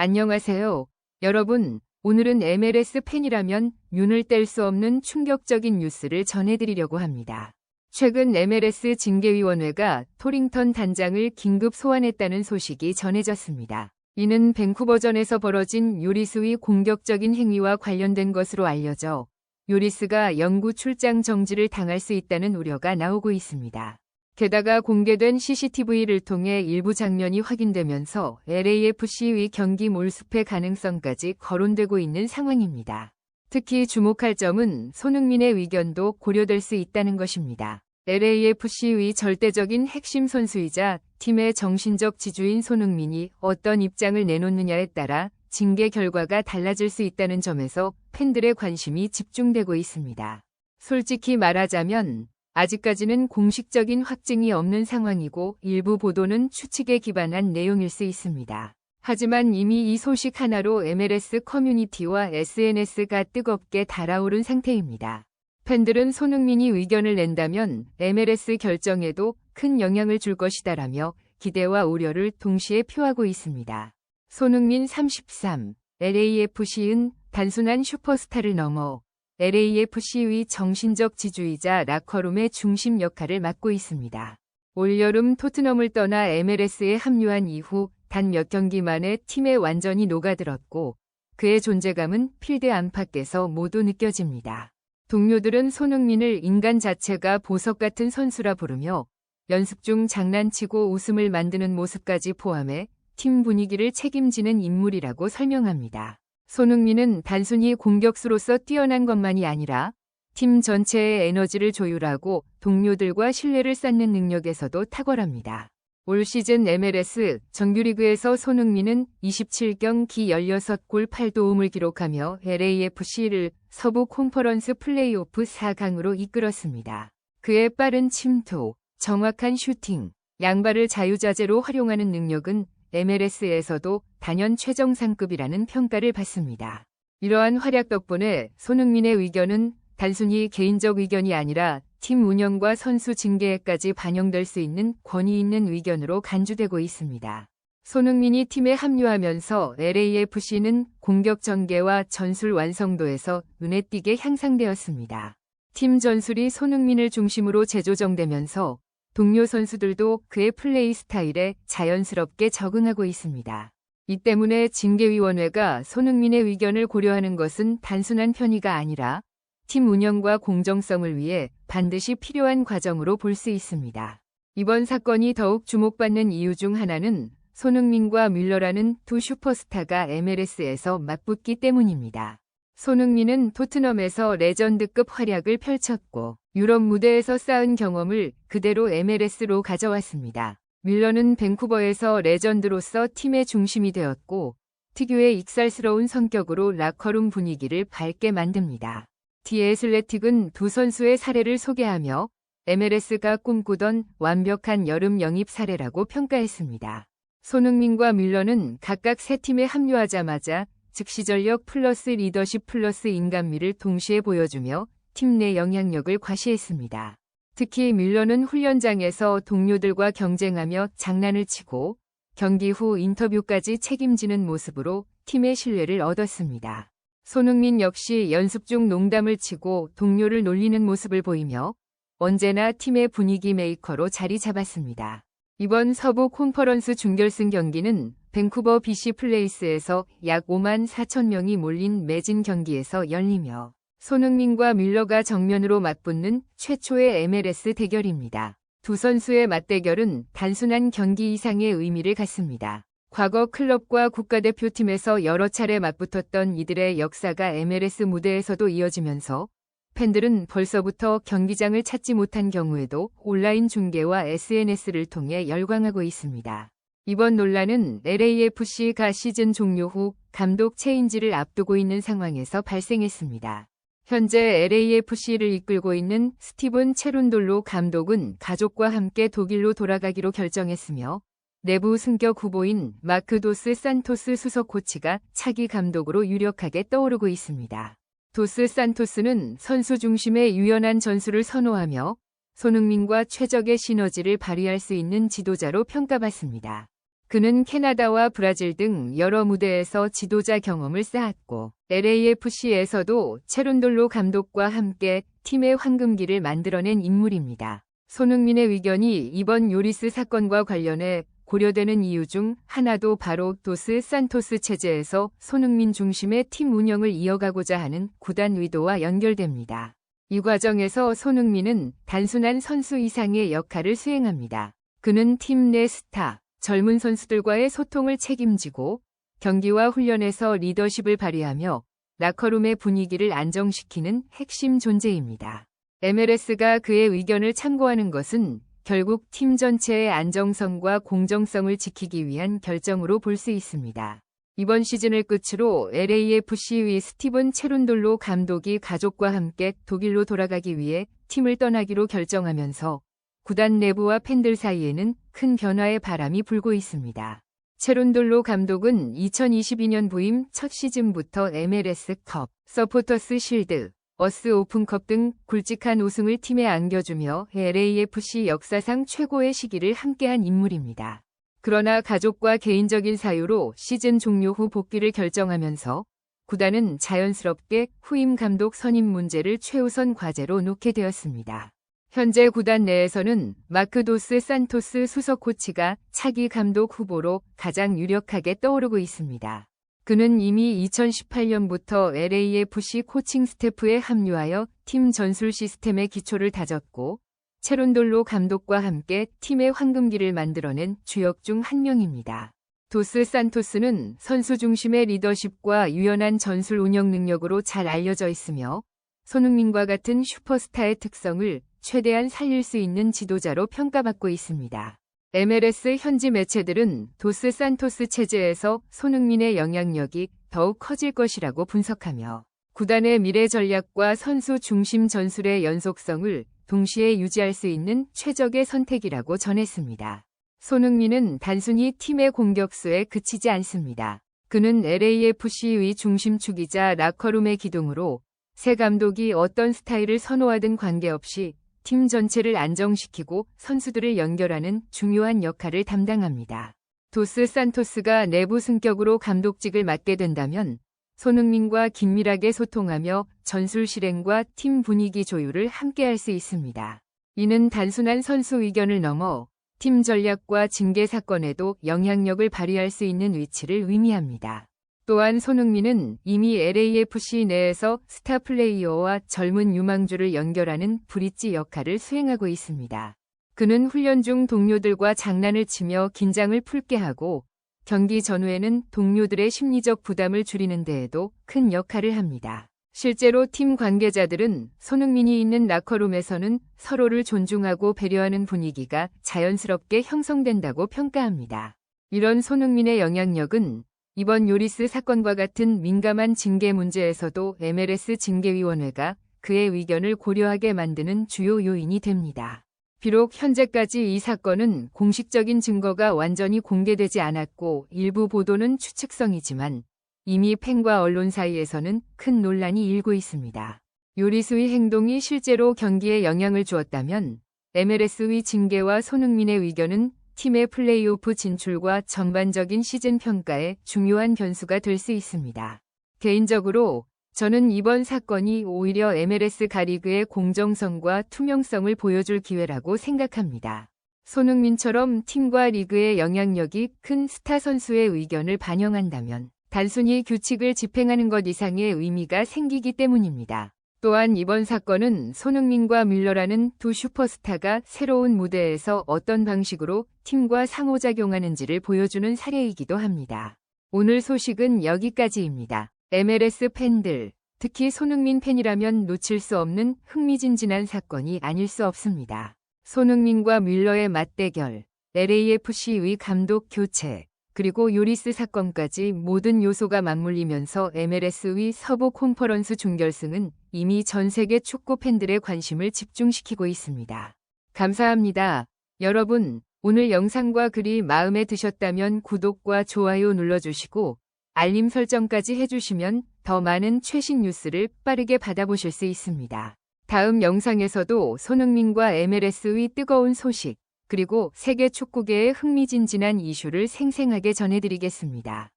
안녕하세요. 여러분, 오늘은 MLS 팬이라면 눈을 뗄 수 없는 충격적인 뉴스를 전해드리려고 합니다. 최근 MLS 징계위원회가 토링턴 단장을 긴급 소환했다는 소식이 전해졌습니다. 이는 밴쿠버전에서 벌어진 요리스의 공격적인 행위와 관련된 것으로 알려져 요리스가 영구 출장 정지를 당할 수 있다는 우려가 나오고 있습니다. 게다가 공개된 CCTV를 통해 일부 장면이 확인되면서 LAFC의 경기 몰수패 가능성까지 거론되고 있는 상황입니다. 특히 주목할 점은 손흥민의 의견도 고려될 수 있다는 것입니다. LAFC의 절대적인 핵심 선수이자 팀의 정신적 지주인 손흥민이 어떤 입장을 내놓느냐에 따라 징계 결과가 달라질 수 있다는 점에서 팬들의 관심이 집중되고 있습니다. 솔직히 말하자면 아직까지는 공식적인 확증이 없는 상황이고 일부 보도는 추측에 기반한 내용일 수 있습니다. 하지만 이미 이 소식 하나로 MLS 커뮤니티와 SNS가 뜨겁게 달아오른 상태입니다. 팬들은 손흥민이 의견을 낸다면 MLS 결정에도 큰 영향을 줄 것이다라며 기대와 우려를 동시에 표하고 있습니다. 손흥민 33, LAFC은 단순한 슈퍼스타를 넘어 LAFC의 정신적 지주이자 라커룸의 중심 역할을 맡고 있습니다. 올여름 토트넘을 떠나 MLS에 합류한 이후 단 몇 경기 만에 팀에 완전히 녹아들었고 그의 존재감은 필드 안팎에서 모두 느껴집니다. 동료들은 손흥민을 인간 자체가 보석 같은 선수라 부르며 연습 중 장난치고 웃음을 만드는 모습까지 포함해 팀 분위기를 책임지는 인물이라고 설명합니다. 손흥민은 단순히 공격수로서 뛰어난 것만이 아니라 팀 전체의 에너지를 조율하고 동료들과 신뢰를 쌓는 능력에서도 탁월합니다. 올 시즌 MLS 정규리그에서 손흥민은 27경기 16골 8도움을 기록하며 LAFC를 서부 콘퍼런스 플레이오프 4강으로 이끌었습니다. 그의 빠른 침투, 정확한 슈팅, 양발을 자유자재로 활용하는 능력은 MLS에서도 단연 최정상급이라는 평가를 받습니다. 이러한 활약 덕분에 손흥민의 의견은 단순히 개인적 의견이 아니라 팀 운영과 선수 징계에까지 반영될 수 있는 권위 있는 의견으로 간주되고 있습니다. 손흥민이 팀에 합류하면서 LAFC는 공격 전개와 전술 완성도에서 눈에 띄게 향상되었습니다. 팀 전술이 손흥민을 중심으로 재조정되면서 동료 선수들도 그의 플레이 스타일에 자연스럽게 적응하고 있습니다. 이 때문에 징계위원회가 손흥민의 의견을 고려하는 것은 단순한 편의가 아니라 팀 운영과 공정성을 위해 반드시 필요한 과정으로 볼 수 있습니다. 이번 사건이 더욱 주목받는 이유 중 하나는 손흥민과 뮬러라는 두 슈퍼스타가 MLS에서 맞붙기 때문입니다. 손흥민은 토트넘에서 레전드급 활약을 펼쳤고 유럽 무대에서 쌓은 경험을 그대로 MLS로 가져왔습니다. 밀러는 밴쿠버에서 레전드로서 팀의 중심이 되었고 특유의 익살스러운 성격으로 라커룸 분위기를 밝게 만듭니다. 디에슬레틱은 두 선수의 사례를 소개하며 MLS가 꿈꾸던 완벽한 여름 영입 사례라고 평가했습니다. 손흥민과 밀러는 각각 세 팀에 합류하자마자 즉시 전력 플러스 리더십 플러스 인간미를 동시에 보여주며 팀 내 영향력을 과시했습니다. 특히 밀러는 훈련장에서 동료들과 경쟁하며 장난을 치고 경기 후 인터뷰까지 책임지는 모습으로 팀의 신뢰를 얻었습니다. 손흥민 역시 연습 중 농담을 치고 동료를 놀리는 모습을 보이며 언제나 팀의 분위기 메이커로 자리 잡았습니다. 이번 서부 콘퍼런스 준결승 경기는 밴쿠버 BC 플레이스에서 약 5만 4천 명이 몰린 매진 경기에서 열리며 손흥민과 밀러가 정면으로 맞붙는 최초의 MLS 대결입니다. 두 선수의 맞대결은 단순한 경기 이상의 의미를 갖습니다. 과거 클럽과 국가대표팀에서 여러 차례 맞붙었던 이들의 역사가 MLS 무대에서도 이어지면서 팬들은 벌써부터 경기장을 찾지 못한 경우에도 온라인 중계와 SNS를 통해 열광하고 있습니다. 이번 논란은 LAFC가 시즌 종료 후 감독 체인지를 앞두고 있는 상황에서 발생했습니다. 현재 LAFC를 이끌고 있는 스티븐 체룬돌로 감독은 가족과 함께 독일로 돌아가기로 결정했으며 내부 승격 후보인 마크도스 산토스 수석 코치가 차기 감독으로 유력하게 떠오르고 있습니다. 도스 산토스는 선수 중심의 유연한 전술을 선호하며 손흥민과 최적의 시너지를 발휘할 수 있는 지도자로 평가받습니다. 그는 캐나다와 브라질 등 여러 무대에서 지도자 경험을 쌓았고 LAFC에서도 체론돌로 감독과 함께 팀의 황금기를 만들어낸 인물입니다. 손흥민의 의견이 이번 요리스 사건과 관련해 고려되는 이유 중 하나도 바로 도스 산토스 체제에서 손흥민 중심의 팀 운영을 이어가고자 하는 구단 의도와 연결됩니다. 이 과정에서 손흥민은 단순한 선수 이상의 역할을 수행합니다. 그는 팀 내 스타, 젊은 선수들과의 소통을 책임지고 경기와 훈련에서 리더십을 발휘하며 라커룸의 분위기를 안정시키는 핵심 존재입니다. MLS가 그의 의견을 참고하는 것은 결국 팀 전체의 안정성과 공정성을 지키기 위한 결정으로 볼 수 있습니다. 이번 시즌을 끝으로 LAFC의 스티븐 체룬돌로 감독이 가족과 함께 독일로 돌아가기 위해 팀을 떠나기로 결정하면서 구단 내부와 팬들 사이에는 큰 변화의 바람이 불고 있습니다. 체론돌로 감독은 2022년 부임 첫 시즌부터 MLS컵, 서포터스 실드, 어스 오픈컵 등 굵직한 우승을 팀에 안겨주며 LAFC 역사상 최고의 시기를 함께한 인물입니다. 그러나 가족과 개인적인 사유로 시즌 종료 후 복귀를 결정하면서 구단은 자연스럽게 후임 감독 선임 문제를 최우선 과제로 놓게 되었습니다. 현재 구단 내에서는 마크도스 산토스 수석 코치가 차기 감독 후보로 가장 유력하게 떠오르고 있습니다. 그는 이미 2018년부터 LAFC 코칭 스태프에 합류하여 팀 전술 시스템의 기초를 다졌고 체론돌로 감독과 함께 팀의 황금기를 만들어낸 주역 중 한 명입니다. 도스 산토스는 선수 중심의 리더십과 유연한 전술 운영 능력으로 잘 알려져 있으며 손흥민과 같은 슈퍼스타의 특성을 최대한 살릴 수 있는 지도자로 평가받고 있습니다. MLS 현지 매체들은 도스 산토스 체제에서 손흥민의 영향력이 더욱 커질 것이라고 분석하며 구단의 미래 전략과 선수 중심 전술의 연속성을 동시에 유지할 수 있는 최적의 선택이라고 전했습니다. 손흥민은 단순히 팀의 공격수에 그치지 않습니다. 그는 LAFC의 중심축이자 라커룸의 기둥으로 새 감독이 어떤 스타일을 선호하든 관계없이 팀 전체를 안정시키고 선수들을 연결하는 중요한 역할을 담당합니다. 도스 산토스가 내부 승격으로 감독직을 맡게 된다면 손흥민과 긴밀하게 소통하며 전술 실행과 팀 분위기 조율을 함께 할 수 있습니다. 이는 단순한 선수 의견을 넘어 팀 전략과 징계 사건에도 영향력을 발휘할 수 있는 위치를 의미합니다. 또한 손흥민은 이미 LAFC 내에서 스타 플레이어와 젊은 유망주를 연결하는 브릿지 역할을 수행하고 있습니다. 그는 훈련 중 동료들과 장난을 치며 긴장을 풀게 하고 경기 전후에는 동료들의 심리적 부담을 줄이는 데에도 큰 역할을 합니다. 실제로 팀 관계자들은 손흥민이 있는 라커룸에서는 서로를 존중하고 배려하는 분위기가 자연스럽게 형성된다고 평가합니다. 이런 손흥민의 영향력은 이번 요리스 사건과 같은 민감한 징계 문제에서도 MLS 징계위원회가 그의 의견을 고려하게 만드는 주요 요인이 됩니다. 비록 현재까지 이 사건은 공식적인 증거가 완전히 공개되지 않았고 일부 보도는 추측성이지만 이미 팬과 언론 사이에서는 큰 논란이 일고 있습니다. 요리수의 행동이 실제로 경기에 영향을 주었다면 MLS의 징계와 손흥민의 의견은 팀의 플레이오프 진출과 전반적인 시즌 평가에 중요한 변수가 될 수 있습니다. 개인적으로 저는 이번 사건이 오히려 MLS 가리그의 공정성과 투명성을 보여줄 기회라고 생각합니다. 손흥민처럼 팀과 리그의 영향력이 큰 스타 선수의 의견을 반영한다면 단순히 규칙을 집행하는 것 이상의 의미가 생기기 때문입니다. 또한 이번 사건은 손흥민과 밀러라는 두 슈퍼스타가 새로운 무대에서 어떤 방식으로 팀과 상호작용하는지를 보여주는 사례이기도 합니다. 오늘 소식은 여기까지입니다. MLS 팬들, 특히 손흥민 팬이라면 놓칠 수 없는 흥미진진한 사건이 아닐 수 없습니다. 손흥민과 밀러의 맞대결, LAFC의 감독 교체, 그리고 요리스 사건까지 모든 요소가 맞물리면서 MLS의 서부 콘퍼런스 준결승은 이미 전 세계 축구 팬들의 관심을 집중시키고 있습니다. 감사합니다. 여러분, 오늘 영상과 글이 마음에 드셨다면 구독과 좋아요 눌러주시고 알림 설정까지 해주시면 더 많은 최신 뉴스를 빠르게 받아보실 수 있습니다. 다음 영상에서도 손흥민과 MLS의 뜨거운 소식, 그리고 세계 축구계의 흥미진진한 이슈를 생생하게 전해드리겠습니다.